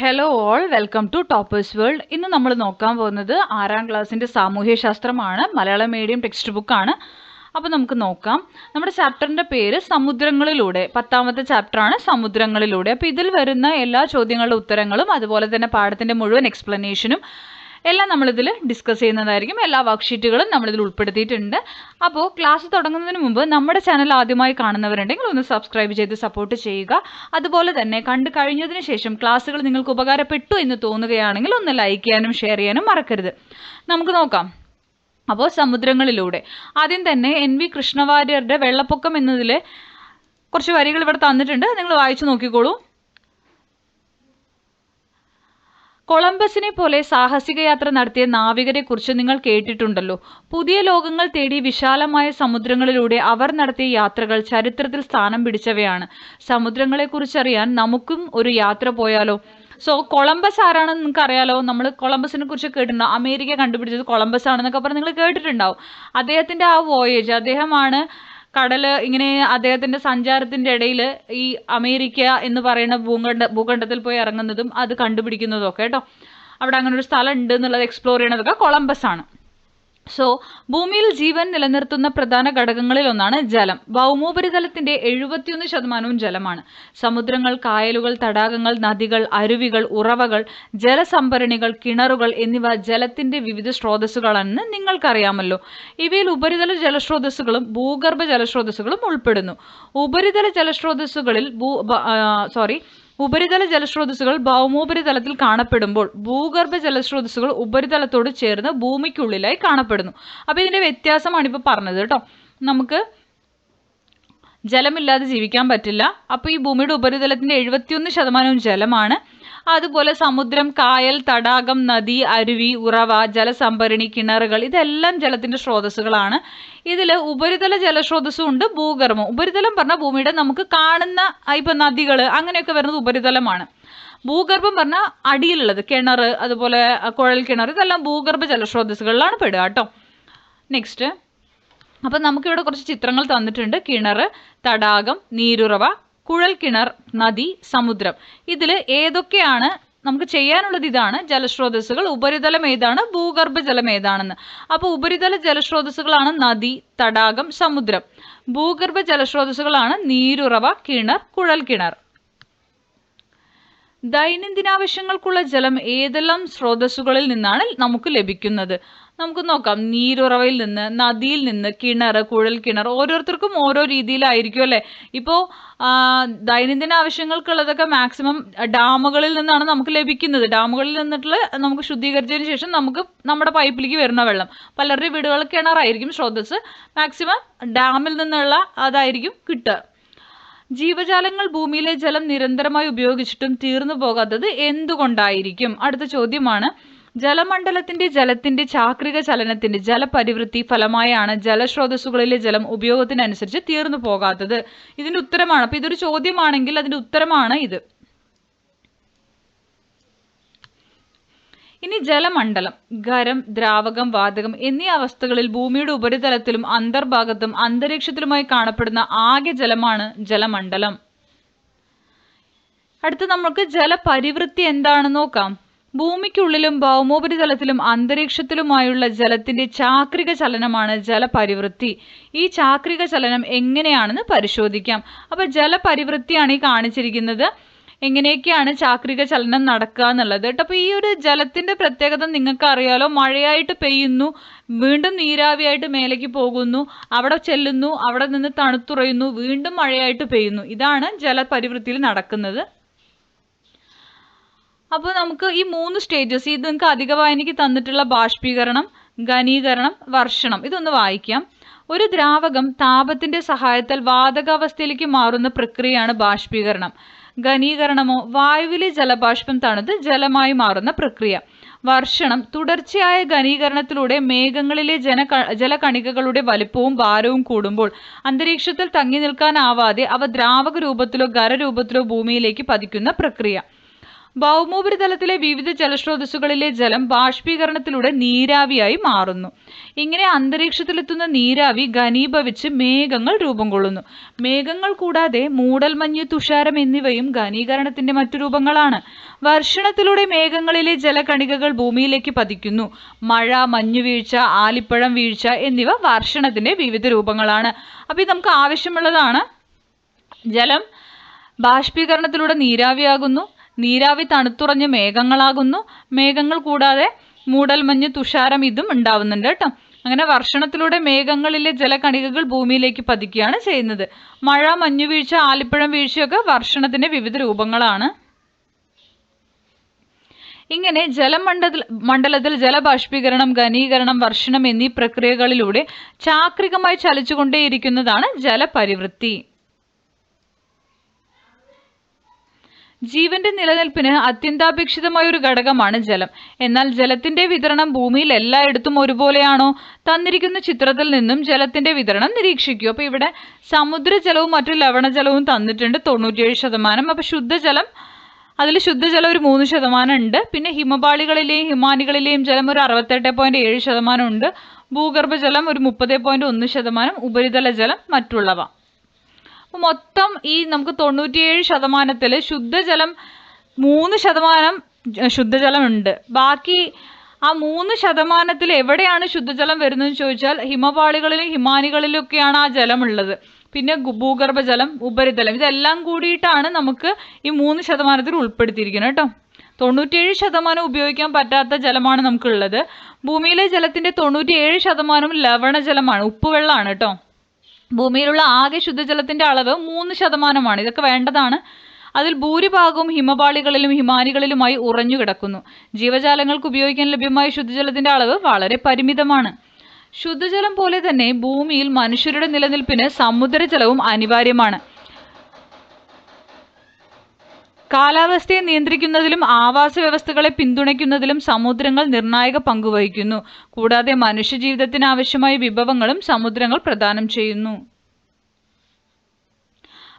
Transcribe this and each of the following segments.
Hello all welcome to toppers world ഇന്ന് നമ്മൾ നോക്കാൻ പോകുന്നത് ആറാം ക്ലാസ്സിന്റെ സാമൂഹ്യശാസ്ത്രമാണ്. മലയാളം മീഡിയം ടെക്സ്റ്റ് ബുക്കാണ് അപ്പോൾ നമുക്ക് നോക്കാം. നമ്മുടെ ചാപ്റ്ററിന്റെ പേര് സമുദ്രങ്ങളിലൂടെ പത്താമത്തെ ചാപ്റ്ററാണ് സമുദ്രങ്ങളിലൂടെ. അപ്പോൾ ഇതിൽ വരുന്ന എല്ലാ ചോദ്യങ്ങളുടെ ഉത്തരങ്ങളും അതുപോലെ തന്നെ പാഠത്തിന്റെ മുഴുവൻ എക്സ്പ്ലനേഷനും എല്ലാം നമ്മളിതിൽ ഡിസ്കസ് ചെയ്യുന്നതായിരിക്കും. എല്ലാ വർക്ക്ഷീറ്റുകളും നമ്മളിതിൽ ഉൾപ്പെടുത്തിയിട്ടുണ്ട്. അപ്പോൾ ക്ലാസ് തുടങ്ങുന്നതിന് മുമ്പ് നമ്മുടെ ചാനൽ ആദ്യമായി കാണുന്നവരുണ്ടെങ്കിൽ ഒന്ന് സബ്സ്ക്രൈബ് ചെയ്ത് സപ്പോർട്ട് ചെയ്യുക. അതുപോലെ തന്നെ കണ്ടു കഴിഞ്ഞതിന് ശേഷം ക്ലാസ്സുകൾ നിങ്ങൾക്ക് ഉപകാരപ്പെട്ടു എന്ന് തോന്നുകയാണെങ്കിൽ ഒന്ന് ലൈക്ക് ചെയ്യാനും ഷെയർ ചെയ്യാനും മറക്കരുത്. നമുക്ക് നോക്കാം. അപ്പോൾ സമുദ്രങ്ങളിലൂടെ. ആദ്യം തന്നെ എൻ വി കൃഷ്ണവാര്യരുടെ വെള്ളപ്പൊക്കം എന്നതിൽ കുറച്ച് വരികൾ ഇവിടെ തന്നിട്ടുണ്ട്. നിങ്ങൾ വായിച്ചു നോക്കിക്കോളൂ. കൊളംബസിനെ പോലെ സാഹസിക യാത്ര നടത്തിയ നാവികരെ കുറിച്ച് നിങ്ങൾ കേട്ടിട്ടുണ്ടല്ലോ. പുതിയ ലോകങ്ങൾ തേടി വിശാലമായ സമുദ്രങ്ങളിലൂടെ അവർ നടത്തിയ യാത്രകൾ ചരിത്രത്തിൽ സ്ഥാനം പിടിച്ചവയാണ്. സമുദ്രങ്ങളെക്കുറിച്ചറിയാൻ നമുക്കും ഒരു യാത്ര പോയാലോ? സോ കൊളംബസ് ആരാണെന്ന് നിങ്ങൾക്ക് അറിയാലോ നമ്മൾ കൊളംബസിനെ കുറിച്ച് കേട്ടിട്ടുണ്ടോ? അമേരിക്ക കണ്ടുപിടിച്ചത് കൊളംബസ് ആണെന്നൊക്കെ പറഞ്ഞ് നിങ്ങൾ കേട്ടിട്ടുണ്ടാവും. അദ്ദേഹത്തിന്റെ ആ വോയേജ് അദ്ദേഹമാണ് കടൽ ഇങ്ങനെ അദ്ദേഹത്തിന്റെ സഞ്ചാരത്തിന്റെ ഇടയിൽ ഈ അമേരിക്ക എന്ന് പറയുന്ന ഭൂഖണ്ഡ ഭൂഖണ്ഡത്തിൽ പോയി ഇറങ്ങുന്നതും അത് കണ്ടുപിടിക്കുന്നതും ഒക്കെ കേട്ടോ. അവിടെ അങ്ങനെ ഒരു സ്ഥലം ഉണ്ട് എന്നുള്ളത് എക്സ്പ്ലോർ ചെയ്യണതൊക്കെ കൊളംബസ് ആണ്. സോ ഭൂമിയിൽ ജീവൻ നിലനിർത്തുന്ന പ്രധാന ഘടകങ്ങളിൽ ഒന്നാണ് ജലം. ഭൗമോപരിതലത്തിന്റെ എഴുപത്തിയൊന്ന് ശതമാനവും ജലമാണ്. സമുദ്രങ്ങൾ കായലുകൾ തടാകങ്ങൾ നദികൾ അരുവികൾ ഉറവകൾ ജലസംഭരണികൾ കിണറുകൾ എന്നിവ ജലത്തിന്റെ വിവിധ സ്രോതസ്സുകളാണെന്ന് നിങ്ങൾക്കറിയാമല്ലോ. ഇവയിൽ ഉപരിതല ജലസ്രോതസ്സുകളും ഭൂഗർഭ ജലസ്രോതസ്സുകളും ഉൾപ്പെടുന്നു. ഉപരിതല ജലസ്രോതസ്സുകളിൽ ഭൂ സോറി ഉപരിതല ജലസ്രോതസ്സുകൾ ഭൗമോപരിതലത്തിൽ കാണപ്പെടുമ്പോൾ ഭൂഗർഭ ജലസ്രോതസ്സുകൾ ഉപരിതലത്തോട് ചേർന്ന് ഭൂമിക്കുള്ളിലായി കാണപ്പെടുന്നു. അപ്പോൾ ഇതിന്റെ വ്യത്യാസമാണ് ഇപ്പോൾ പറഞ്ഞത് കേട്ടോ. നമുക്ക് ജലമില്ലാതെ ജീവിക്കാൻ പറ്റില്ല. അപ്പോൾ ഈ ഭൂമിയുടെ ഉപരിതലത്തിന്റെ എഴുപത്തിയൊന്ന് ശതമാനവും ജലമാണ്. അതുപോലെ സമുദ്രം കായൽ തടാകം നദി അരുവി ഉറവ ജലസംഭരണി കിണറുകൾ ഇതെല്ലാം ജലത്തിന്റെ സ്രോതസ്സുകളാണ്. ഇതിൽ ഉപരിതല ജലസ്രോതസ്സും ഉണ്ട് ഭൂഗർഭം. ഉപരിതലം പറഞ്ഞാൽ ഭൂമിയുടെ നമുക്ക് കാണുന്ന ഇപ്പം നദികൾ അങ്ങനെയൊക്കെ വരുന്നത് ഉപരിതലമാണ്. ഭൂഗർഭം പറഞ്ഞാൽ അടിയിലുള്ളത് കിണർ അതുപോലെ കുഴൽ കിണർ ഇതെല്ലാം ഭൂഗർഭ ജലസ്രോതസ്സുകളിലാണ് പെടുക കേട്ടോ. നെക്സ്റ്റ് അപ്പം നമുക്കിവിടെ കുറച്ച് ചിത്രങ്ങൾ തന്നിട്ടുണ്ട്. കിണർ തടാകം നീരുറവ കുഴൽ കിണർ നദി സമുദ്രം. ഇതിൽ ഏതൊക്കെയാണ് നമുക്ക് ചെയ്യാനുള്ളത് ഇതാണ്. ജലസ്രോതസ്സുകൾ. ഉപരിതലം ഏതാണ്? ഭൂഗർഭ ജലം ഏതാണെന്ന്. അപ്പോൾ ഉപരിതല ജലസ്രോതസ്സുകളാണ് നദി തടാകം സമുദ്രം. ഭൂഗർഭ ജലസ്രോതസ്സുകളാണ് നീരുറവ കിണർ കുഴൽ കിണർ ദൈനംദിനാവശ്യങ്ങൾക്കുള്ള ജലം ഏതെല്ലാം സ്രോതസ്സുകളിൽ നിന്നാണ് നമുക്ക് ലഭിക്കുന്നത്? നമുക്ക് നോക്കാം. നീരുറവയിൽ നിന്ന് നദിയിൽ നിന്ന് കിണർ കുഴൽ കിണർ ഓരോരുത്തർക്കും ഓരോ രീതിയിലായിരിക്കും അല്ലേ? ഇപ്പോൾ ദൈനംദിന ആവശ്യങ്ങൾക്കുള്ളതൊക്കെ മാക്സിമം ഡാമുകളിൽ നിന്നാണ് നമുക്ക് ലഭിക്കുന്നത്. ഡാമുകളിൽ നിന്നിട്ടുള്ള നമുക്ക് ശുദ്ധീകരിച്ചതിന് ശേഷം നമുക്ക് നമ്മുടെ പൈപ്പിലേക്ക് വരുന്ന വെള്ളം. പലരുടെ വീടുകളിൽ കിണറായിരിക്കും സ്രോതസ് മാക്സിമം ഡാമിൽ നിന്നുള്ള അതായിരിക്കും കിട്ടുക. ജീവജാലങ്ങൾ ഭൂമിയിലെ ജലം നിരന്തരമായി ഉപയോഗിച്ചിട്ടും തീർന്നു പോകാത്തത് എന്തുകൊണ്ടായിരിക്കും? അടുത്ത ചോദ്യമാണ്. ജലമണ്ഡലത്തിന്റെ ജലത്തിന്റെ ചാക്രിക ചലനത്തിന്റെ ജലപരിവൃത്തി ഫലമായാണ് ജലസ്രോതസ്സുകളിലെ ജലം ഉപയോഗത്തിനനുസരിച്ച് തീർന്നു പോകാത്തത്. ഇതിന്റെ ഉത്തരമാണ്. അപ്പൊ ഇതൊരു ചോദ്യമാണെങ്കിൽ അതിന്റെ ഉത്തരമാണ് ഇത്. ഇനി ജലമണ്ഡലം ഖരം ദ്രാവകം വാതകം എന്നീ അവസ്ഥകളിൽ ഭൂമിയുടെ ഉപരിതലത്തിലും അന്തർഭാഗത്തും അന്തരീക്ഷത്തിലുമായി കാണപ്പെടുന്ന ആകെ ജലമാണ് ജലമണ്ഡലം. അടുത്ത് നമുക്ക് ജലപരിവൃത്തി എന്താണെന്ന് നോക്കാം. ഭൂമിക്കുള്ളിലും ഭൗമോപരിതലത്തിലും അന്തരീക്ഷത്തിലുമായുള്ള ജലത്തിന്റെ ചാക്രിക ചലനമാണ് ജലപരിവൃത്തി. ഈ ചാക്രിക ചലനം എങ്ങനെയാണെന്ന് പരിശോധിക്കാം. അപ്പൊ ജലപരിവൃത്തിയാണ് ഈ കാണിച്ചിരിക്കുന്നത്. എങ്ങനെയൊക്കെയാണ് ചാക്രിക ചലനം നടക്കുക എന്നുള്ളത്? അപ്പോൾ ഈ ഒരു ജലത്തിന്റെ പ്രത്യേകത നിങ്ങൾക്ക് അറിയാലോ മഴയായിട്ട് പെയ്യുന്നു വീണ്ടും നീരാവിയായിട്ട് മേലേക്ക് പോകുന്നു അവിടെ ചെല്ലുന്നു അവിടെ നിന്ന് തണുത്തുറയുന്നു വീണ്ടും മഴയായിട്ട് പെയ്യുന്നു. ഇതാണ് ജലപരിവൃത്തിയിൽ നടക്കുന്നത്. അപ്പോൾ നമുക്ക് ഈ മൂന്ന് സ്റ്റേജസ് ഇത് നിങ്ങൾക്ക് അധിക വായനയ്ക്ക് തന്നിട്ടുള്ള ബാഷ്പീകരണം ഘനീകരണം വർഷണം ഇതൊന്ന് വായിക്കാം. ഒരു ദ്രാവകം താപത്തിന്റെ സഹായത്താൽ വാതകാവസ്ഥയിലേക്ക് മാറുന്ന പ്രക്രിയയാണ് ബാഷ്പീകരണം. ഘനീകരണമോ വായുവിലെ ജലബാഷ്പം തണുത്ത് ജലമായി മാറുന്ന പ്രക്രിയ. വർഷണം തുടർച്ചയായ ഘനീകരണത്തിലൂടെ മേഘങ്ങളിലെ ജന ജലകണികകളുടെ വലിപ്പവും ഭാരവും കൂടുമ്പോൾ അന്തരീക്ഷത്തിൽ തങ്ങി നിൽക്കാനാവാതെ അവ ദ്രാവക രൂപത്തിലോ ഖരരൂപത്തിലോ ഭൂമിയിലേക്ക് പതിക്കുന്ന പ്രക്രിയ. ഭൗമോപരിതലത്തിലെ വിവിധ ജലസ്രോതസ്സുകളിലെ ജലം ബാഷ്പീകരണത്തിലൂടെ നീരാവിയായി മാറുന്നു. ഇങ്ങനെ അന്തരീക്ഷത്തിലെത്തുന്ന നീരാവി ഘനീഭവിച്ച് മേഘങ്ങൾ രൂപം കൊള്ളുന്നു. മേഘങ്ങൾ കൂടാതെ മൂടൽമഞ്ഞ് തുഷാരം എന്നിവയും ഘനീകരണത്തിന്റെ മറ്റു രൂപങ്ങളാണ്. വർഷണത്തിലൂടെ മേഘങ്ങളിലെ ജലകണികകൾ ഭൂമിയിലേക്ക് പതിക്കുന്നു. മഴ മഞ്ഞുവീഴ്ച ആലിപ്പഴം വീഴ്ച എന്നിവ വർഷണത്തിന്റെ വിവിധ രൂപങ്ങളാണ്. അപ്പോൾ നമുക്ക് ആവശ്യമുള്ളതാണ്. ജലം ബാഷ്പീകരണത്തിലൂടെ നീരാവിയാകുന്നു. നീരാവി തണുത്തുറഞ്ഞ് മേഘങ്ങളാകുന്നു. മേഘങ്ങൾ കൂടാതെ മൂടൽമഞ്ഞ് തുഷാരം ഇതും ഉണ്ടാവുന്നുണ്ട് കേട്ടോ. അങ്ങനെ വർഷണത്തിലൂടെ മേഘങ്ങളിലെ ജലകണികകൾ ഭൂമിയിലേക്ക് പതിക്കുകയാണ് ചെയ്യുന്നത്. മഴ മഞ്ഞുവീഴ്ച ആലിപ്പഴം വീഴ്ചയൊക്കെ വർഷണത്തിന്റെ വിവിധ രൂപങ്ങളാണ്. ഇങ്ങനെ ജലമണ്ഡല മണ്ഡലത്തിൽ ജലബാഷ്പീകരണം ഘനീകരണം വർഷണം എന്നീ പ്രക്രിയകളിലൂടെ ചാക്രികമായി ചലിച്ചുകൊണ്ടേയിരിക്കുന്നതാണ് ജലപരിവൃത്തി. ജീവന്റെ നിലനിൽപ്പിന് അത്യന്താപേക്ഷിതമായ ഒരു ഘടകമാണ് ജലം. എന്നാൽ ജലത്തിന്റെ വിതരണം ഭൂമിയിൽ എല്ലായിടത്തും ഒരുപോലെയാണോ? തന്നിരിക്കുന്ന ചിത്രത്തിൽ നിന്നും ജലത്തിന്റെ വിതരണം നിരീക്ഷിക്കൂ. അപ്പോൾ ഇവിടെ സമുദ്രജലവും മറ്റു ലവണജലവും തന്നിട്ടുണ്ട്. തൊണ്ണൂറ്റിയേഴ് ശതമാനം. അപ്പോൾ ശുദ്ധജലം അതിൽ ശുദ്ധജലം ഒരു മൂന്ന് ശതമാനം ഉണ്ട്. പിന്നെ ഹിമപാളികളിലെയും ഹിമാനികളിലെയും ജലം ഒരു അറുപത്തെട്ട് പോയിന്റ് ഏഴ് ശതമാനം ഉണ്ട്. ഭൂഗർഭജലം ഒരു മുപ്പത് പോയിന്റ് ഒന്ന് ശതമാനം. ഉപരിതല ജലം മറ്റുള്ളവ. അപ്പോൾ മൊത്തം ഈ നമുക്ക് തൊണ്ണൂറ്റിയേഴ് ശതമാനത്തിൽ ശുദ്ധജലം മൂന്ന് ശതമാനം ശുദ്ധജലമുണ്ട്. ബാക്കി ആ മൂന്ന് ശതമാനത്തിൽ എവിടെയാണ് ശുദ്ധജലം വരുന്നതെന്ന് ചോദിച്ചാൽ ഹിമപാളികളിലും ഹിമാനികളിലും ഒക്കെയാണ് ആ ജലമുള്ളത്. പിന്നെ ഭൂഗർഭജലം ഉപരിതലം ഇതെല്ലാം കൂടിയിട്ടാണ് നമുക്ക് ഈ മൂന്ന് ശതമാനത്തിൽ ഉൾപ്പെടുത്തിയിരിക്കുന്നത് കേട്ടോ. തൊണ്ണൂറ്റിയേഴ് ശതമാനം ഉപയോഗിക്കാൻ പറ്റാത്ത ജലമാണ് നമുക്കുള്ളത്. ഭൂമിയിലെ ജലത്തിന്റെ തൊണ്ണൂറ്റിയേഴ് ശതമാനവും ലവണജലമാണ് ഉപ്പുവെള്ളമാണ് കേട്ടോ. ഭൂമിയിലുള്ള ആകെ ശുദ്ധജലത്തിന്റെ അളവ് മൂന്ന് ശതമാനമാണ്. ഇതൊക്കെ വേണ്ടതാണ്. അതിൽ ഭൂരിഭാഗവും ഹിമപാളികളിലും ഹിമാനികളിലുമായി ഉറഞ്ഞു കിടക്കുന്നു. ജീവജാലങ്ങൾക്ക് ഉപയോഗിക്കാൻ ലഭ്യമായ ശുദ്ധജലത്തിന്റെ അളവ് വളരെ പരിമിതമാണ്. ശുദ്ധജലം പോലെ തന്നെ ഭൂമിയിൽ മനുഷ്യരുടെ നിലനിൽപ്പിന് സമുദ്രജലവും അനിവാര്യമാണ്. കാലാവസ്ഥയെ നിയന്ത്രിക്കുന്നതിലും ആവാസ വ്യവസ്ഥകളെ പിന്തുണയ്ക്കുന്നതിലും സമുദ്രങ്ങൾ നിർണായക പങ്കുവഹിക്കുന്നു. കൂടാതെ മനുഷ്യജീവിതത്തിന് ആവശ്യമായ വിഭവങ്ങളും സമുദ്രങ്ങൾ പ്രദാനം ചെയ്യുന്നു.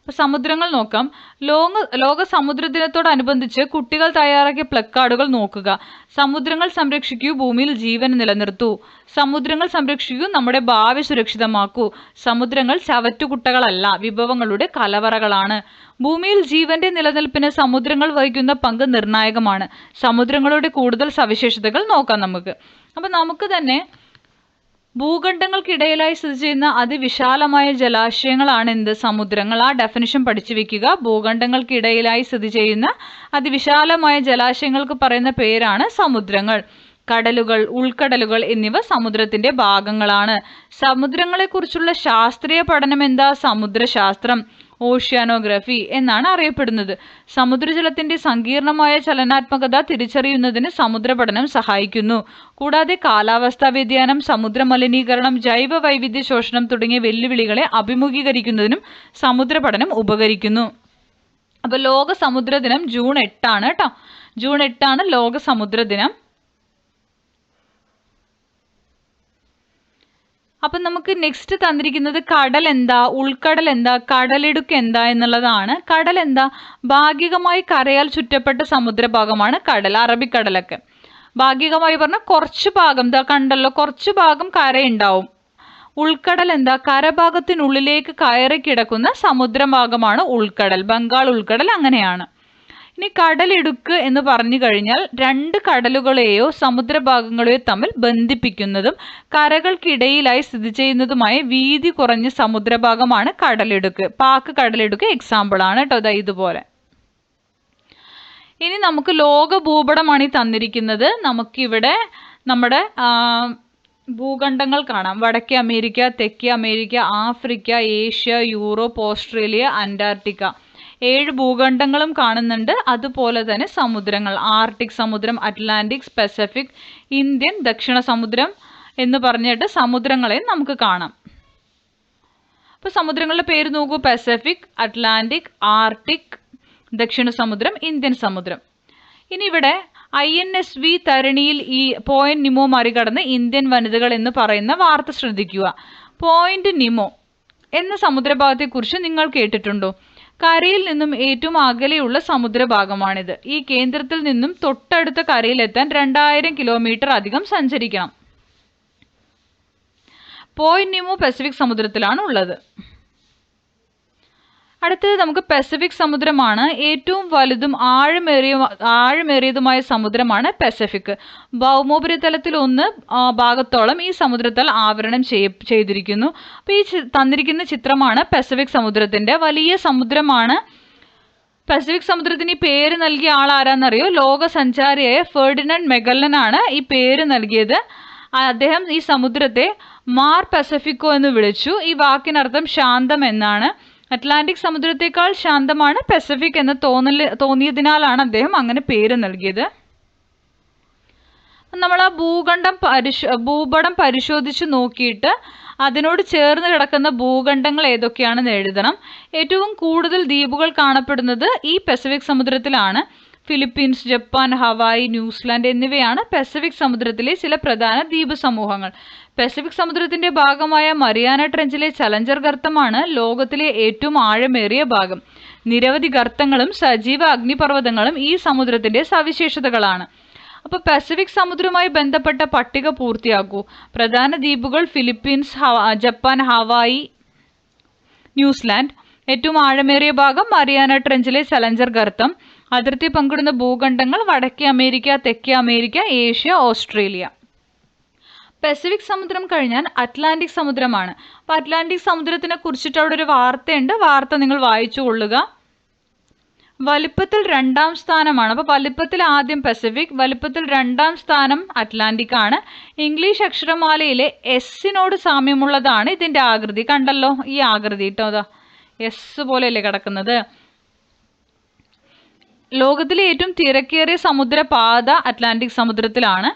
അപ്പൊ സമുദ്രങ്ങൾ നോക്കാം. ലോക ലോക സമുദ്ര ദിനത്തോടനുബന്ധിച്ച് കുട്ടികൾ തയ്യാറാക്കിയ പ്ലക്കാർഡുകൾ നോക്കുക. സമുദ്രങ്ങൾ സംരക്ഷിക്കൂ ഭൂമിയിൽ ജീവൻ നിലനിർത്തൂ. സമുദ്രങ്ങൾ സംരക്ഷിക്കൂ നമ്മുടെ ഭാവി സുരക്ഷിതമാക്കൂ. സമുദ്രങ്ങൾ ചവറ്റുകുട്ടകളല്ല വിഭവങ്ങളുടെ കലവറകളാണ്. ഭൂമിയിൽ ജീവന്റെ നിലനിൽപ്പിന് സമുദ്രങ്ങൾ വഹിക്കുന്ന പങ്ക് നിർണായകമാണ്. സമുദ്രങ്ങളുടെ കൂടുതൽ സവിശേഷതകൾ നോക്കാം നമുക്ക്. അപ്പൊ നമുക്ക് തന്നെ ഭൂഖണ്ഡങ്ങൾക്കിടയിലായി സ്ഥിതി ചെയ്യുന്ന അതിവിശാലമായ ജലാശയങ്ങളാണ് എന്ത് സമുദ്രങ്ങൾ. ആ ഡെഫിനിഷൻ പഠിച്ചു വെക്കുക. ഭൂഖണ്ഡങ്ങൾക്കിടയിലായി സ്ഥിതി ചെയ്യുന്ന അതിവിശാലമായ ജലാശയങ്ങൾക്ക് പറയുന്ന പേരാണ് സമുദ്രങ്ങൾ. കടലുകൾ ഉൾക്കടലുകൾ എന്നിവ സമുദ്രത്തിന്റെ ഭാഗങ്ങളാണ്. സമുദ്രങ്ങളെക്കുറിച്ചുള്ള ശാസ്ത്രീയ പഠനം എന്താ? സമുദ്രശാസ്ത്രം. ഓഷ്യാനോഗ്രഫി എന്നാണ് അറിയപ്പെടുന്നത്. സമുദ്രജലത്തിന്റെ സങ്കീർണമായ ചലനാത്മകത തിരിച്ചറിയുന്നതിന് സമുദ്രപഠനം സഹായിക്കുന്നു. കൂടാതെ കാലാവസ്ഥാ വ്യതിയാനം സമുദ്ര മലിനീകരണം ജൈവ വൈവിധ്യ ശോഷണം തുടങ്ങിയ വെല്ലുവിളികളെ അഭിമുഖീകരിക്കുന്നതിനും സമുദ്രപഠനം ഉപകരിക്കുന്നു. അപ്പോൾ ലോക സമുദ്ര ദിനം ജൂൺ എട്ടാണ് കേട്ടോ ജൂൺ എട്ടാണ് ലോക സമുദ്ര ദിനം അപ്പം നമുക്ക് നെക്സ്റ്റ് തന്നിരിക്കുന്നത് കടൽ എന്താ ഉൾക്കടൽ എന്താ കടലിടുക്ക് എന്താ എന്നുള്ളതാണ്. കടൽ എന്താ ഭാഗികമായി കരയാൽ ചുറ്റപ്പെട്ട സമുദ്രഭാഗമാണ് കടൽ അറബിക്കടലൊക്കെ. ഭാഗികമായി പറഞ്ഞാൽ കുറച്ച് ഭാഗം ദാ കണ്ടല്ലോ കുറച്ച് ഭാഗം കരയുണ്ടാവും. ഉൾക്കടൽ എന്താ കരഭാഗത്തിനുള്ളിലേക്ക് കയറി കിടക്കുന്ന സമുദ്രഭാഗമാണ് ഉൾക്കടൽ ബംഗാൾ ഉൾക്കടൽ അങ്ങനെയാണ്. ഇനി കടലിടുക്ക് എന്ന് പറഞ്ഞു കഴിഞ്ഞാൽ രണ്ട് കടലുകളെയോ സമുദ്രഭാഗങ്ങളെയോ തമ്മിൽ ബന്ധിപ്പിക്കുന്നതും കരകൾക്കിടയിലായി സ്ഥിതി ചെയ്യുന്നതുമായ വീതി കുറഞ്ഞ സമുദ്രഭാഗമാണ് കടലിടുക്ക്. പാക്ക് കടലിടുക്ക് എക്സാമ്പിൾ ആണ് കേട്ടോ ഇതാ ഇതുപോലെ. ഇനി നമുക്ക് ലോക ഭൂപടമാണ് ഈ തന്നിരിക്കുന്നത്. നമുക്കിവിടെ നമ്മുടെ ഭൂഖണ്ഡങ്ങൾ കാണാം. വടക്കേ അമേരിക്ക തെക്കേ America Africa Asia Europe Australia Antarctica. ഏഴ് ഭൂഖണ്ഡങ്ങളും കാണുന്നുണ്ട്. അതുപോലെ തന്നെ സമുദ്രങ്ങൾ ആർട്ടിക് സമുദ്രം അറ്റ്ലാന്റിക് പസഫിക് ഇന്ത്യൻ ദക്ഷിണ സമുദ്രം എന്ന് പറഞ്ഞിട്ട് സമുദ്രങ്ങളെ നമുക്ക് കാണാം. അപ്പോൾ സമുദ്രങ്ങളുടെ പേര് നോക്കൂ. പസഫിക് അറ്റ്ലാന്റിക് ആർട്ടിക് ദക്ഷിണ സമുദ്രം ഇന്ത്യൻ സമുദ്രം. ഇനി ഇവിടെ ഐ എൻ എസ് വി തരണിയിൽ ഈ പോയിന്റ് നിമോ മറികടന്ന് ഇന്ത്യൻ വനിതകൾ എന്ന് പറയുന്ന വാർത്ത ശ്രദ്ധിക്കുക. പോയിന്റ് നിമോ എന്ന സമുദ്രഭാഗത്തെക്കുറിച്ച് നിങ്ങൾ കേട്ടിട്ടുണ്ടോ? കരയിൽ നിന്നും ഏറ്റവും അകലെയുള്ള സമുദ്രഭാഗമാണിത്. ഈ കേന്ദ്രത്തിൽ നിന്നും തൊട്ടടുത്ത കരയിലെത്താൻ രണ്ടായിരം കിലോമീറ്റർ അധികം സഞ്ചരിക്കണം. പോയിന്റ് നിമോ പസഫിക് സമുദ്രത്തിലാണ് ഉള്ളത്. അടുത്തത് നമുക്ക് പസഫിക് സമുദ്രമാണ്. ഏറ്റവും വലുതും ആഴമേറിയ ആഴമേറിയതുമായ സമുദ്രമാണ് പസഫിക് ഭൗമോപരിതലത്തിൽ ഒന്ന് ഭാഗത്തോളം ഈ സമുദ്രത്താൽ ആവരണം ചെയ്യ ചെയ്തിരിക്കുന്നു. അപ്പോൾ ഈ തന്നിരിക്കുന്ന ചിത്രമാണ് പസഫിക് സമുദ്രത്തിന്റെ വലിയ സമുദ്രമാണ് പസഫിക് സമുദ്രത്തിന് ഈ പേര് നൽകിയ ആൾ ആരാന്നറിയോ? ലോക സഞ്ചാരിയായ ഫെർഡിനൻഡ് മെഗല്ലനാണ് ഈ പേര് നൽകിയത്. അദ്ദേഹം ഈ സമുദ്രത്തെ മാർ പസഫിക്കോ എന്ന് വിളിച്ചു. ഈ വാക്കിനർത്ഥം ശാന്തം എന്നാണ്. അറ്റ്ലാന്റിക് സമുദ്രത്തെക്കാൾ ശാന്തമാണ് പസഫിക് എന്ന് തോന്നൽ തോന്നിയതിനാലാണ് അദ്ദേഹം അങ്ങനെ പേര് നൽകിയത്. നമ്മൾ ആ ഭൂഖണ്ഡം പരിശോ ഭൂപടം പരിശോധിച്ച് നോക്കിയിട്ട് അതിനോട് ചേർന്ന് കിടക്കുന്ന ഭൂഖണ്ഡങ്ങൾ ഏതൊക്കെയാണെന്ന് എഴുതണം. ഏറ്റവും കൂടുതൽ ദ്വീപുകൾ കാണപ്പെടുന്നത് ഈ Pacific സമുദ്രത്തിലാണ്. Philippines Japan Hawaii New Zealand എന്നിവയാണ് പസഫിക് സമുദ്രത്തിലെ ചില പ്രധാന ദ്വീപ് സമൂഹങ്ങൾ. പസഫിക് സമുദ്രത്തിന്റെ ഭാഗമായ മറിയാന ട്രെഞ്ചിലെ ചലഞ്ചർ ഗർത്തമാണ് ലോകത്തിലെ ഏറ്റവും ആഴമേറിയ ഭാഗം. നിരവധി ഗർത്തങ്ങളും സജീവ അഗ്നിപർവതങ്ങളും ഈ സമുദ്രത്തിന്റെ സവിശേഷതകളാണ്. അപ്പോൾ പസഫിക് സമുദ്രവുമായി ബന്ധപ്പെട്ട പട്ടിക പൂർത്തിയാക്കൂ. പ്രധാന ദ്വീപുകൾ ഫിലിപ്പീൻസ് ജപ്പാൻ ഹവായി ന്യൂസിലാൻഡ്. ഏറ്റവും ആഴമേറിയ ഭാഗം മറിയാന ട്രെഞ്ചിലെ ചലഞ്ചർ ഗർത്തം. അതിർത്തി പങ്കിടുന്ന ഭൂഖണ്ഡങ്ങൾ വടക്കേ അമേരിക്ക തെക്കേ അമേരിക്ക ഏഷ്യ ഓസ്ട്രേലിയ. പസഫിക് സമുദ്രം കഴിഞ്ഞാൽ അറ്റ്ലാന്റിക് സമുദ്രമാണ്. അപ്പോൾ അറ്റ്ലാന്റിക് സമുദ്രത്തിനെ കുറിച്ചിട്ട് അവിടെ ഒരു വാർത്തയുണ്ട്. വാർത്ത നിങ്ങൾ വായിച്ചു കൊള്ളുക. വലിപ്പത്തിൽ രണ്ടാം സ്ഥാനമാണ്. അപ്പോൾ വലിപ്പത്തിൽ ആദ്യം പസഫിക് വലിപ്പത്തിൽ രണ്ടാം സ്ഥാനം അറ്റ്ലാന്റിക് ആണ്. ഇംഗ്ലീഷ് അക്ഷരമാലയിലെ എസ്സിനോട് സാമ്യമുള്ളതാണ് ഇതിന്റെ ആകൃതി. കണ്ടല്ലോ ഈ ആകൃതി കേട്ടോ. അതാ എസ് പോലെയല്ലേ കിടക്കുന്നത്. ലോകത്തിലെ ഏറ്റവും തിരക്കേറിയ സമുദ്രപാത അറ്റ്ലാന്റിക് സമുദ്രത്തിലാണ്.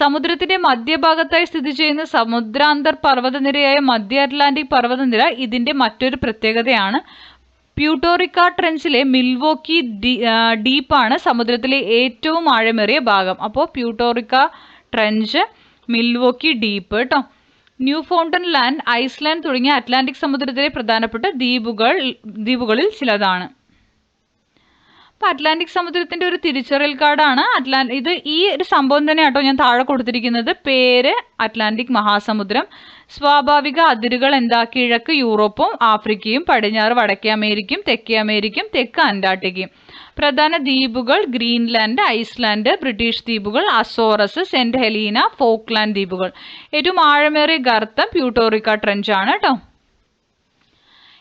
സമുദ്രത്തിന്റെ മധ്യഭാഗത്തായി സ്ഥിതി ചെയ്യുന്ന സമുദ്രാന്തർ പർവതനിരയായ മധ്യ അറ്റ്ലാന്റിക് പർവതനിര ഇതിന്റെ മറ്റൊരു പ്രത്യേകതയാണ്. പ്യൂട്ടോറിക്ക ട്രെഞ്ചിലെ മിൽവോക്കി ഡീപ്പാണ് സമുദ്രത്തിലെ ഏറ്റവും ആഴമേറിയ ഭാഗം. അപ്പോൾ Puerto Rico trench Milwaukee deep കേട്ടോ ന്യൂ ഫൗണ്ടൻ ലാൻഡ് ഐസ്ലാൻഡ് തുടങ്ങിയ അറ്റ്ലാന്റിക് സമുദ്രത്തിലെ പ്രധാനപ്പെട്ട ദ്വീപുകൾ ദ്വീപുകളിൽ ചിലതാണ്. അപ്പോൾ അറ്റ്ലാന്റിക് സമുദ്രത്തിന്റെ ഒരു തിരിച്ചറിയൽ കാർഡാണ്. അറ്റ്ലാൻ ഇത് ഈ ഒരു സംഭവം തന്നെ കേട്ടോ ഞാൻ താഴെ കൊടുത്തിരിക്കുന്നത്. പേര് അറ്റ്ലാന്റിക് മഹാസമുദ്രം. സ്വാഭാവിക അതിരുകൾ എന്താ? കിഴക്ക് യൂറോപ്പും ആഫ്രിക്കയും പടിഞ്ഞാറ് വടക്കേ അമേരിക്കയും തെക്കേ അമേരിക്കയും തെക്ക് അന്റാർട്ടിക്കയും. പ്രധാന ദ്വീപുകൾ ഗ്രീൻലാൻഡ് ഐസ്ലാൻഡ് ബ്രിട്ടീഷ് ദ്വീപുകൾ അസോറസ് സെന്റ് ഹെലീന ഫോക്ലാൻഡ് ദ്വീപുകൾ. ഏറ്റവും ആഴമേറിയ ഗർത്തം പ്യൂട്ടോറിക്ക ട്രെഞ്ച് ആണ് കേട്ടോ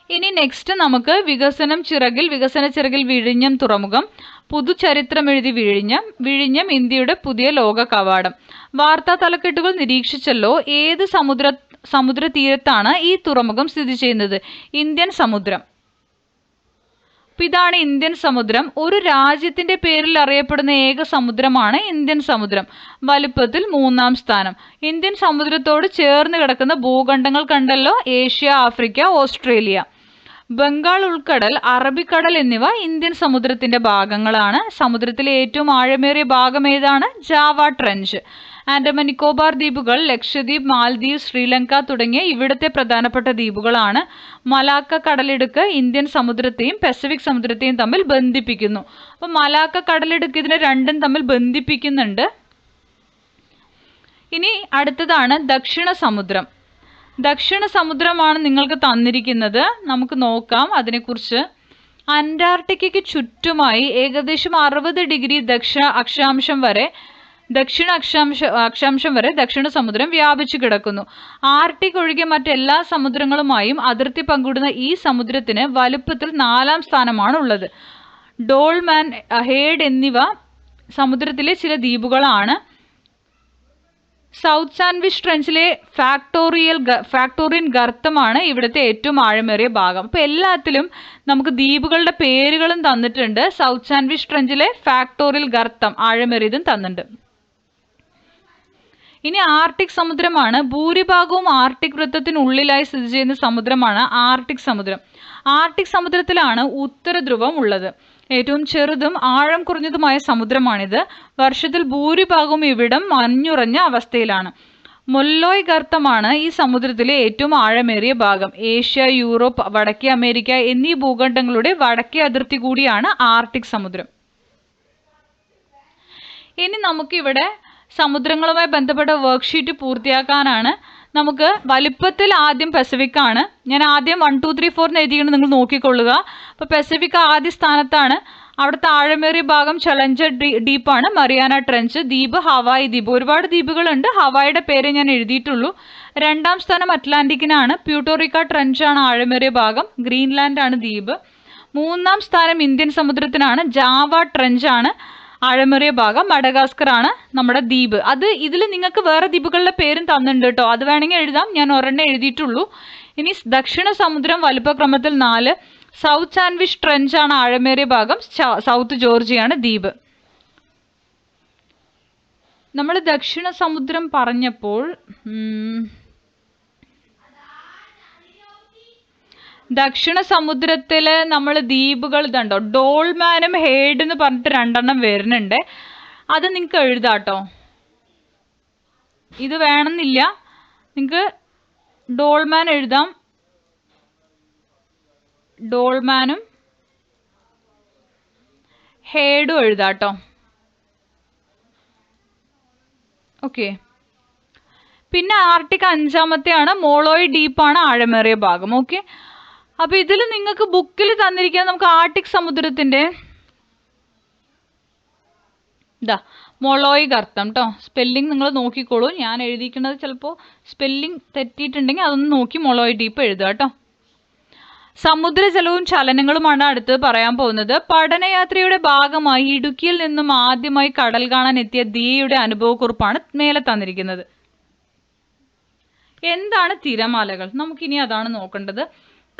ഇനി നെക്സ്റ്റ് നമുക്ക് വികസനം ചിറകിൽ വികസന ചിറകിൽ വിഴിഞ്ഞം തുറമുഖം പുതുചരിത്രം എഴുതി വിഴിഞ്ഞം വിഴിഞ്ഞം ഇന്ത്യയുടെ പുതിയ ലോക കവാടം. വാർത്താ തലക്കെട്ടുകൾ നിരീക്ഷിച്ചല്ലോ ഏത് സമുദ്ര സമുദ്ര തീരത്താണ് ഈ തുറമുഖം സ്ഥിതി ചെയ്യുന്നത്? ഇന്ത്യൻ സമുദ്രം. ഇതാണ് ഇന്ത്യൻ സമുദ്രം. ഒരു രാജ്യത്തിന്റെ പേരിൽ അറിയപ്പെടുന്ന ഏക സമുദ്രമാണ് ഇന്ത്യൻ സമുദ്രം. വലുപ്പത്തിൽ മൂന്നാം സ്ഥാനം. ഇന്ത്യൻ സമുദ്രത്തോട് ചേർന്ന് കിടക്കുന്ന ഭൂഖണ്ഡങ്ങൾ കണ്ടല്ലോ ഏഷ്യ ആഫ്രിക്ക ഓസ്ട്രേലിയ. ബംഗാൾ ഉൾക്കടൽ അറബിക്കടൽ എന്നിവ ഇന്ത്യൻ സമുദ്രത്തിന്റെ ഭാഗങ്ങളാണ്. സമുദ്രത്തിലെ ഏറ്റവും ആഴമേറിയ ഭാഗം ഏതാണ്? Java trench. ആൻഡമാൻ നിക്കോബാർ ദ്വീപുകൾ ലക്ഷദ്വീപ് മാൽദ്വീപ് ശ്രീലങ്ക തുടങ്ങിയ ഇവിടുത്തെ പ്രധാനപ്പെട്ട ദ്വീപുകളാണ്. മലാക്ക കടലിടുക്ക് ഇന്ത്യൻ സമുദ്രത്തെയും പസഫിക് സമുദ്രത്തെയും തമ്മിൽ ബന്ധിപ്പിക്കുന്നു. അപ്പോൾ മലാക്ക കടലിടുക്ക് ഇതിനെ രണ്ടും തമ്മിൽ ബന്ധിപ്പിക്കുന്നുണ്ട്. ഇനി അടുത്തതാണ് ദക്ഷിണ സമുദ്രം. ദക്ഷിണ സമുദ്രമാണ് നിങ്ങൾക്ക് തന്നിരിക്കുന്നത്. നമുക്ക് നോക്കാം അതിനെക്കുറിച്ച്. അന്റാർട്ടിക്കയ്ക്ക് ചുറ്റുമായി ഏകദേശം അറുപത് ഡിഗ്രി ദക്ഷ അക്ഷാംശം വരെ ദക്ഷിണ അക്ഷാംശ അക്ഷാംശം വരെ ദക്ഷിണ സമുദ്രം വ്യാപിച്ചു കിടക്കുന്നു. ആർട്ടിക് ഒഴികെ മറ്റെല്ലാ സമുദ്രങ്ങളുമായും അതിർത്തി പങ്കിടുന്ന ഈ സമുദ്രത്തിന് വലുപ്പത്തിൽ നാലാം സ്ഥാനമാണ് ഉള്ളത് ഡോൾമാൻ ഹേഡ് എന്നിവ സമുദ്രത്തിലെ ചില ദ്വീപുകളാണ്. സൗത്ത് സാൻഡ്വിച്ച് ട്രെഞ്ചിലെ ഫാക്ടോറിയൽ ഫാക്ടോറിയൻ ഗർത്തമാണ് ഇവിടുത്തെ ഏറ്റവും ആഴമേറിയ ഭാഗം. അപ്പോൾ എല്ലാത്തിലും നമുക്ക് ദ്വീപുകളുടെ പേരുകളും തന്നിട്ടുണ്ട്. സൗത്ത് സാൻഡ്വിച്ച് ട്രെഞ്ചിലെ ഫാക്ടോറിയൽ ഗർത്തം ആഴമേറിയതും തന്നിട്ടുണ്ട്. ഇനി ആർട്ടിക് സമുദ്രമാണ്. ഭൂരിഭാഗവും ആർട്ടിക് വൃത്തത്തിനുള്ളിലായി സ്ഥിതി ചെയ്യുന്ന സമുദ്രമാണ് ആർട്ടിക് സമുദ്രം. ആർട്ടിക് സമുദ്രത്തിലാണ് ഉത്തര ധ്രുവം ഉള്ളത്. ഏറ്റവും ചെറുതും ആഴം കുറഞ്ഞതുമായ സമുദ്രമാണിത്. വർഷത്തിൽ ഭൂരിഭാഗവും ഇവിടം മഞ്ഞുറഞ്ഞ അവസ്ഥയിലാണ്. മൊല്ലോയ് ഗർത്തമാണ് ഈ സമുദ്രത്തിലെ ഏറ്റവും ആഴമേറിയ ഭാഗം. ഏഷ്യ യൂറോപ്പ് വടക്കേ അമേരിക്ക എന്നീ ഭൂഖണ്ഡങ്ങളുടെ വടക്കേ അതിർത്തി കൂടിയാണ് ആർട്ടിക് സമുദ്രം. ഇനി നമുക്കിവിടെ സമുദ്രങ്ങളുമായി ബന്ധപ്പെട്ട വർക്ക്ഷീറ്റ് പൂർത്തിയാക്കാനാണ് നമുക്ക് വലിപ്പത്തിൽ ആദ്യം പെസഫിക് ആണ്. ഞാൻ ആദ്യം വൺ ടു ത്രീ ഫോർ എന്ന് എഴുതിയിട്ട് നിങ്ങൾ നോക്കിക്കൊള്ളുക. അപ്പോൾ പെസഫിക് ആദ്യ സ്ഥാനത്താണ്. അവിടെ താഴമേറിയ ഭാഗം ചലഞ്ചർ ഡീപ്പാണ് മറിയാന ട്രെഞ്ച് ദ്വീപ് ഹവായ് ദ്വീപ്. ഒരുപാട് ദ്വീപുകളുണ്ട്. ഹവായിയുടെ പേര് ഞാൻ എഴുതിയിട്ടുള്ളൂ. രണ്ടാം സ്ഥാനം അറ്റ്ലാന്റിക്കിനാണ് പ്യൂട്ടോറിക്ക ട്രെഞ്ചാണ് ആഴമേറിയ ഭാഗം. ഗ്രീൻലാൻഡ് ആണ് ദ്വീപ്. മൂന്നാം സ്ഥാനം ഇന്ത്യൻ സമുദ്രത്തിനാണ്. ജാവ ട്രെഞ്ചാണ് ആഴമേറിയ ഭാഗം മഡഗാസ്കർ ആണ് നമ്മുടെ ദ്വീപ്. അത് ഇതിൽ നിങ്ങൾക്ക് വേറെ ദ്വീപുകളുടെ പേരും തന്നിട്ടുണ്ട് കേട്ടോ. അത് വേണമെങ്കിൽ എഴുതാം. ഞാൻ ഒരെണ്ണം എഴുതിയിട്ടുള്ളൂ. ഇനി ദക്ഷിണ സമുദ്രം വലുപ്പക്രമത്തിൽ നാല് സൗത്ത് സാൻഡ്വിച്ച് ട്രെഞ്ച് ആണ് ആഴമേറിയ ഭാഗം സൗത്ത് ജോർജിയാണ് ദ്വീപ്. നമ്മൾ ദക്ഷിണ സമുദ്രം പറഞ്ഞപ്പോൾ ദക്ഷിണ സമുദ്രത്തിൽ നമ്മൾ ദ്വീപുകൾ ഇതുണ്ടോ? ഡോൾമാനും ഹേഡ് എന്ന് പറഞ്ഞിട്ട് രണ്ടെണ്ണം വരുന്നുണ്ട്. അത് നിങ്ങൾക്ക് എഴുതാട്ടോ. ഇത് വേണമെന്നില്ല. നിങ്ങൾക്ക് ഡോൾമാൻ എഴുതാം. ഡോൾമാനും ഹേഡും എഴുതാട്ടോ. ഓക്കെ. പിന്നെ ആർട്ടിക് അഞ്ചാമത്തെയാണ്. മോളോയ് ഡീപ്പാണ് ആഴമേറിയ ഭാഗം. ഓക്കെ. അപ്പൊ ഇതിൽ നിങ്ങൾക്ക് ബുക്കിൽ തന്നിരിക്കുന്ന നമുക്ക് ആർട്ടിക് സമുദ്രത്തിന്റെ ഇതാ മൊളോയിക് അർത്ഥം കേട്ടോ സ്പെല്ലിംഗ് നിങ്ങൾ നോക്കിക്കോളൂ. ഞാൻ എഴുതിയിരിക്കുന്നത് ചിലപ്പോൾ സ്പെല്ലിംഗ് തെറ്റിയിട്ടുണ്ടെങ്കിൽ അതൊന്ന് നോക്കി മൊളോയി ഡീപ്പ് എഴുതുക കേട്ടോ സമുദ്രജലവും ചലനങ്ങളുമാണ് അടുത്ത് പറയാൻ പോകുന്നത്. പഠനയാത്രയുടെ ഭാഗമായി ഇടുക്കിയിൽ നിന്നും ആദ്യമായി കടൽ കാണാൻ എത്തിയ ദിയയുടെ അനുഭവക്കുറിപ്പാണ് മേലെ തന്നിരിക്കുന്നത്. എന്താണ് തിരമാലകൾ? നമുക്കിനി അതാണ് നോക്കേണ്ടത്.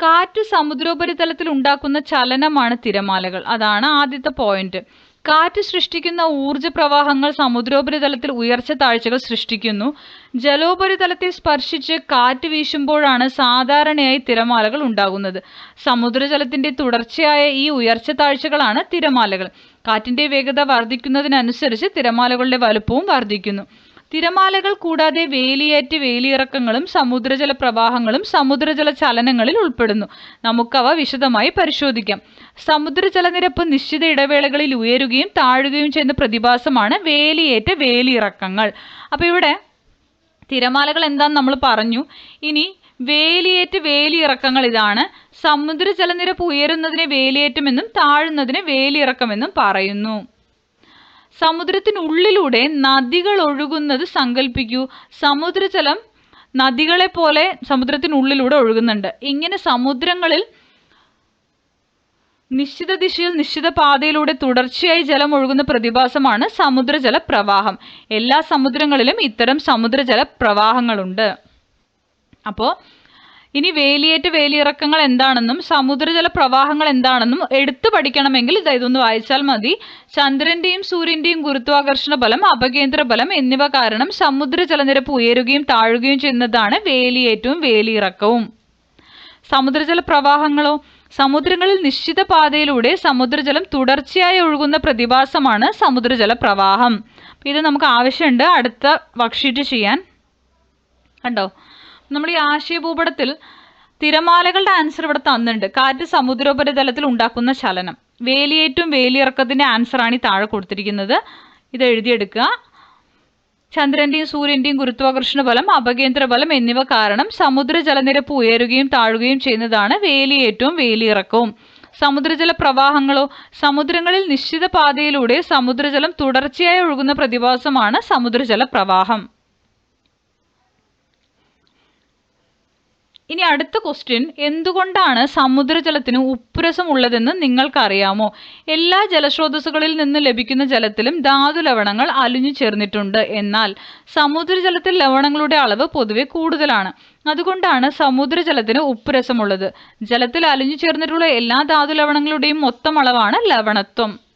കാറ്റ് സമുദ്രോപരിതലത്തിൽ ഉണ്ടാക്കുന്ന ചലനമാണ് തിരമാലകൾ. അതാണ് ആദ്യത്തെ പോയിന്റ് കാറ്റ് സൃഷ്ടിക്കുന്ന ഊർജ പ്രവാഹങ്ങൾ സമുദ്രോപരിതലത്തിൽ ഉയർച്ച താഴ്ചകൾ സൃഷ്ടിക്കുന്നു. ജലോപരിതലത്തെ സ്പർശിച്ച് കാറ്റ് വീശുമ്പോഴാണ് സാധാരണയായി തിരമാലകൾ ഉണ്ടാകുന്നത്. സമുദ്രജലത്തിന്റെ തുടർച്ചയായ ഈ ഉയർച്ച താഴ്ചകളാണ് തിരമാലകൾ. കാറ്റിന്റെ വേഗത വർദ്ധിക്കുന്നതിനനുസരിച്ച് തിരമാലകളുടെ വലുപ്പവും വർദ്ധിക്കുന്നു. തിരമാലകൾ കൂടാതെ വേലിയേറ്റ് വേലിയിറക്കങ്ങളും സമുദ്രജല പ്രവാഹങ്ങളും സമുദ്രജല ചലനങ്ങളിൽ ഉൾപ്പെടുന്നു. നമുക്കവ വിശദമായി പരിശോധിക്കാം. സമുദ്രജലനിരപ്പ് നിശ്ചിത ഇടവേളകളിൽ ഉയരുകയും താഴുകയും ചെയ്യുന്ന പ്രതിഭാസമാണ് വേലിയേറ്റ വേലിയിറക്കങ്ങൾ. അപ്പോൾ ഇവിടെ തിരമാലകൾ എന്താന്ന് നമ്മൾ പറഞ്ഞു. ഇനി വേലിയേറ്റ് വേലിയിറക്കങ്ങൾ ഇതാണ്. സമുദ്ര ജലനിരപ്പ് ഉയരുന്നതിനെ വേലിയേറ്റമെന്നും താഴുന്നതിനെ വേലിയിറക്കമെന്നും പറയുന്നു. സമുദ്രത്തിനുള്ളിലൂടെ നദികൾ ഒഴുകുന്നത് സങ്കല്പിക്കൂ സമുദ്രജലം നദികളെ പോലെ സമുദ്രത്തിനുള്ളിലൂടെ ഒഴുകുന്നുണ്ട്. ഇങ്ങനെ സമുദ്രങ്ങളിൽ നിശ്ചിത ദിശയിൽ നിശ്ചിത പാതയിലൂടെ തുടർച്ചയായി ജലം ഒഴുകുന്ന പ്രതിഭാസമാണ് സമുദ്രജല പ്രവാഹം എല്ലാ സമുദ്രങ്ങളിലും ഇത്തരം സമുദ്രജല പ്രവാഹങ്ങളുണ്ട് അപ്പോൾ ഇനി വേലിയേറ്റ വേലിയിറക്കങ്ങൾ എന്താണെന്നും സമുദ്രജല പ്രവാഹങ്ങൾ എന്താണെന്നും എടുത്തു പഠിക്കണമെങ്കിൽ ഇത് ഇതൊന്ന് വായിച്ചാൽ മതി. ചന്ദ്രന്റെയും സൂര്യന്റെയും ഗുരുത്വാകർഷണ ബലം അപകേന്ദ്ര ബലം എന്നിവ കാരണം സമുദ്ര ജലനിരപ്പ് ഉയരുകയും താഴുകയും ചെയ്യുന്നതാണ് വേലിയേറ്റവും വേലിയിറക്കവും. സമുദ്രജല പ്രവാഹങ്ങളോ സമുദ്രങ്ങളിൽ നിശ്ചിത പാതയിലൂടെ സമുദ്രജലം തുടർച്ചയായി ഒഴുകുന്ന പ്രതിഭാസമാണ് സമുദ്രജല പ്രവാഹം ഇത് നമുക്ക് ആവശ്യമുണ്ട്. അടുത്ത വർക്ക്ഷീറ്റ് ചെയ്യാൻ. കണ്ടോ? നമ്മൾ ഈ ആശയഭൂപടത്തിൽ തിരമാലകളുടെ ആൻസർ ഇവിടെ തന്നിട്ടുണ്ട്. കാറ്റ് സമുദ്രോപരിതലത്തിൽ ഉണ്ടാക്കുന്ന ചലനം. വേലിയേറ്റും വേലിയിറക്കത്തിന്റെ ആൻസറാണ് ഈ താഴെ കൊടുത്തിരിക്കുന്നത്. ഇത് എഴുതിയെടുക്കുക. ചന്ദ്രന്റെയും സൂര്യന്റെയും ഗുരുത്വാകർഷണ ബലം അപകേന്ദ്ര ബലം എന്നിവ കാരണം സമുദ്ര ജലനിരപ്പ് ഉയരുകയും താഴുകയും ചെയ്യുന്നതാണ് വേലിയേറ്റവും വേലിയിറക്കവും. സമുദ്രജല പ്രവാഹങ്ങളോ സമുദ്രങ്ങളിൽ നിശ്ചിത പാതയിലൂടെ സമുദ്രജലം തുടർച്ചയായി ഒഴുകുന്ന പ്രതിഭാസമാണ് സമുദ്രജല പ്രവാഹം. ഇനി അടുത്ത ക്വസ്റ്റ്യൻ എന്തുകൊണ്ടാണ് സമുദ്രജലത്തിന് ഉപ്പുരസം ഉള്ളതെന്ന് നിങ്ങൾക്കറിയാമോ? എല്ലാ ജലസ്രോതസ്സുകളിൽ നിന്ന് ലഭിക്കുന്ന ജലത്തിലും ധാതു ലവണങ്ങൾ അലിഞ്ഞു ചേർന്നിട്ടുണ്ട്. എന്നാൽ സമുദ്രജലത്തിൽ ലവണങ്ങളുടെ അളവ് പൊതുവെ കൂടുതലാണ്. അതുകൊണ്ടാണ് സമുദ്രജലത്തിന് ഉപ്പുരസമുള്ളത്. ജലത്തിൽ അലിഞ്ഞു ചേർന്നിട്ടുള്ള എല്ലാ ധാതു ലവണങ്ങളുടെയും മൊത്തം അളവാണ് ലവണത്വം.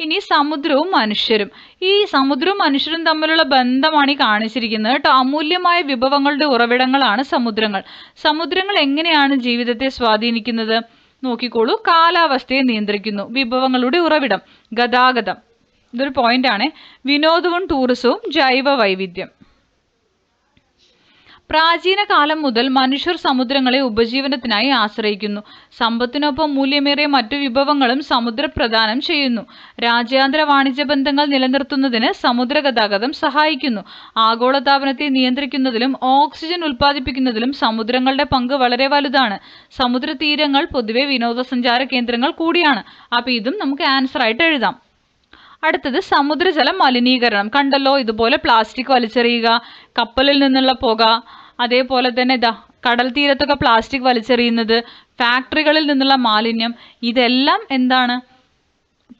ഇനി സമുദ്രവും മനുഷ്യരും. ഈ സമുദ്രവും മനുഷ്യരും തമ്മിലുള്ള ബന്ധമാണ് ഈ കാണിച്ചിരിക്കുന്നത് കേട്ടോ. അമൂല്യമായ വിഭവങ്ങളുടെ ഉറവിടങ്ങളാണ് സമുദ്രങ്ങൾ. സമുദ്രങ്ങൾ എങ്ങനെയാണ് ജീവിതത്തെ സ്വാധീനിക്കുന്നത്? നോക്കിക്കോളൂ. കാലാവസ്ഥയെ നിയന്ത്രിക്കുന്നു. വിഭവങ്ങളുടെ ഉറവിടം ഗതാഗതം. ഇതൊരു പോയിന്റാണ് വിനോദവും ടൂറിസവും ജൈവ വൈവിധ്യം പ്രാചീന കാലം മുതൽ മനുഷ്യർ സമുദ്രങ്ങളെ ഉപജീവനത്തിനായി ആശ്രയിക്കുന്നു. സമ്പത്തിനൊപ്പം മൂല്യമേറിയ മറ്റു വിഭവങ്ങളും സമുദ്ര പ്രദാനം ചെയ്യുന്നു. രാജ്യാന്തര വാണിജ്യ ബന്ധങ്ങൾ നിലനിർത്തുന്നതിന് സമുദ്ര ഗതാഗതം സഹായിക്കുന്നു. ആഗോളതാപനത്തെ നിയന്ത്രിക്കുന്നതിലും ഓക്സിജൻ ഉൽപ്പാദിപ്പിക്കുന്നതിലും സമുദ്രങ്ങളുടെ പങ്ക് വളരെ വലുതാണ്. സമുദ്രതീരങ്ങൾ പൊതുവെ വിനോദസഞ്ചാര കേന്ദ്രങ്ങൾ കൂടിയാണ്. അപ്പോൾ ഇതും നമുക്ക് ആൻസർ ആയിട്ട് എഴുതാം. അടുത്തത് സമുദ്രജലം മലിനീകരണം. കണ്ടല്ലോ ഇതുപോലെ പ്ലാസ്റ്റിക് വലിച്ചെറിയുക കപ്പലിൽ നിന്നുള്ള പുക അതേപോലെ തന്നെ ഇതാ കടൽ തീരത്തൊക്കെ പ്ലാസ്റ്റിക് വലിച്ചെറിയുന്നത് ഫാക്ടറികളിൽ നിന്നുള്ള മാലിന്യം ഇതെല്ലാം എന്താണ്?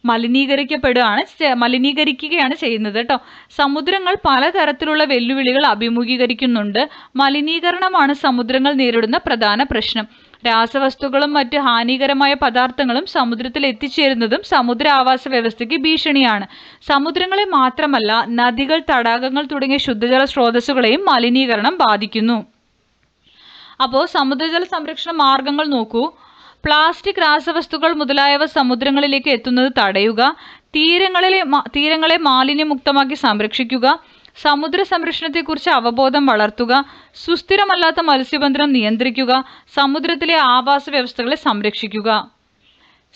മലിനീകരിക്കപ്പെടുകയാണ് മലിനീകരിക്കുകയാണ് ചെയ്യുന്നത് കേട്ടോ. സമുദ്രങ്ങൾ പലതരത്തിലുള്ള വെല്ലുവിളികൾ അഭിമുഖീകരിക്കുന്നുണ്ട്. മലിനീകരണമാണ് സമുദ്രങ്ങൾ നേരിടുന്ന പ്രധാന പ്രശ്നം. രാസവസ്തുക്കളും മറ്റ് ഹാനികരമായ പദാർത്ഥങ്ങളും സമുദ്രത്തിൽ എത്തിച്ചേരുന്നതും സമുദ്ര ആവാസ വ്യവസ്ഥയ്ക്ക് ഭീഷണിയാണ്. സമുദ്രങ്ങളെ മാത്രമല്ല നദികൾ തടാകങ്ങൾ തുടങ്ങിയ ശുദ്ധജല സ്രോതസ്സുകളെയും മലിനീകരണം ബാധിക്കുന്നു. അപ്പോൾ സമുദ്രജല സംരക്ഷണ മാർഗങ്ങൾ നോക്കൂ. പ്ലാസ്റ്റിക് രാസവസ്തുക്കൾ മുതലായവ സമുദ്രങ്ങളിലേക്ക് എത്തുന്നത് തടയുക. തീരങ്ങളിലെ തീരങ്ങളെ മാലിന്യമുക്തമാക്കി സംരക്ഷിക്കുക. സമുദ്ര സംരക്ഷണത്തെക്കുറിച്ച് അവബോധം വളർത്തുക സുസ്ഥിരമല്ലാത്ത മത്സ്യബന്ധനം നിയന്ത്രിക്കുക സമുദ്രത്തിലെ ആവാസ വ്യവസ്ഥകളെ സംരക്ഷിക്കുക.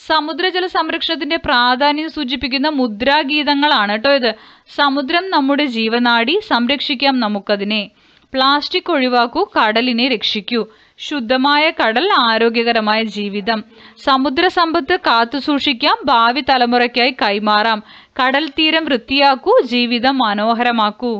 സമുദ്രജല സംരക്ഷണത്തിന്റെ പ്രാധാന്യം സൂചിപ്പിക്കുന്ന മുദ്രാഗീതങ്ങളാണ് കേട്ടോ ഇത്. സമുദ്രം നമ്മുടെ ജീവനാടി സംരക്ഷിക്കാം നമുക്കതിനെ. പ്ലാസ്റ്റിക് ഒഴിവാക്കൂ കടലിനെ രക്ഷിക്കൂ. ശുദ്ധമായ കടൽ ആരോഗ്യകരമായ ജീവിതം. സമുദ്ര സമ്പത്ത് കാത്തുസൂക്ഷിക്കാം ഭാവി തലമുറയ്ക്കായി കൈമാറാം. കടൽ തീരം വൃത്തിയാക്കൂ ജീവിതം മനോഹരമാക്കൂ.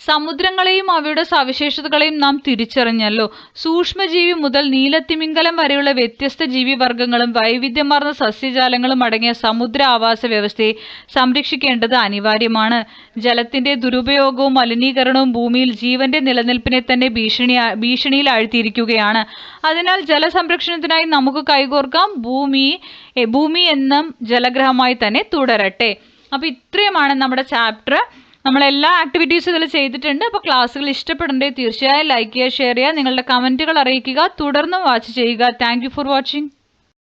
സമുദ്രങ്ങളെയും അവയുടെ സവിശേഷതകളെയും നാം തിരിച്ചറിഞ്ഞല്ലോ. സൂക്ഷ്മജീവി മുതൽ നീലത്തിമിംഗലം വരെയുള്ള വ്യത്യസ്ത ജീവിവർഗങ്ങളും വൈവിധ്യമാർന്ന സസ്യജാലങ്ങളും അടങ്ങിയ സമുദ്ര ആവാസ വ്യവസ്ഥയെ സംരക്ഷിക്കേണ്ടത് അനിവാര്യമാണ്. ജലത്തിന്റെ ദുരുപയോഗവും മലിനീകരണവും ഭൂമിയിൽ ജീവന്റെ നിലനിൽപ്പിനെ തന്നെ ഭീഷണി ഭീഷണിയിൽ ആഴ്ത്തിയിരിക്കുകയാണ് അതിനാൽ ജലസംരക്ഷണത്തിനായി നമുക്ക് കൈകോർക്കാം. ഭൂമി ഭൂമി എന്നും ജലഗ്രഹമായി തന്നെ തുടരട്ടെ. അപ്പോൾ ഇത്രയുമാണ് നമ്മുടെ ചാപ്റ്റർ. നമ്മൾ എല്ലാ ആക്ടിവിറ്റീസും ഇതിൽ ചെയ്തിട്ടുണ്ട്. അപ്പോൾ ക്ലാസ്സുകൾ ഇഷ്ടപ്പെടണ്ടേ തീർച്ചയായും ലൈക്ക് ചെയ്യുക ഷെയർ ചെയ്യുക. നിങ്ങളുടെ കമന്റുകൾ അറിയിക്കുക. തുടർന്നും വാച്ച് ചെയ്യുക. Thank for watching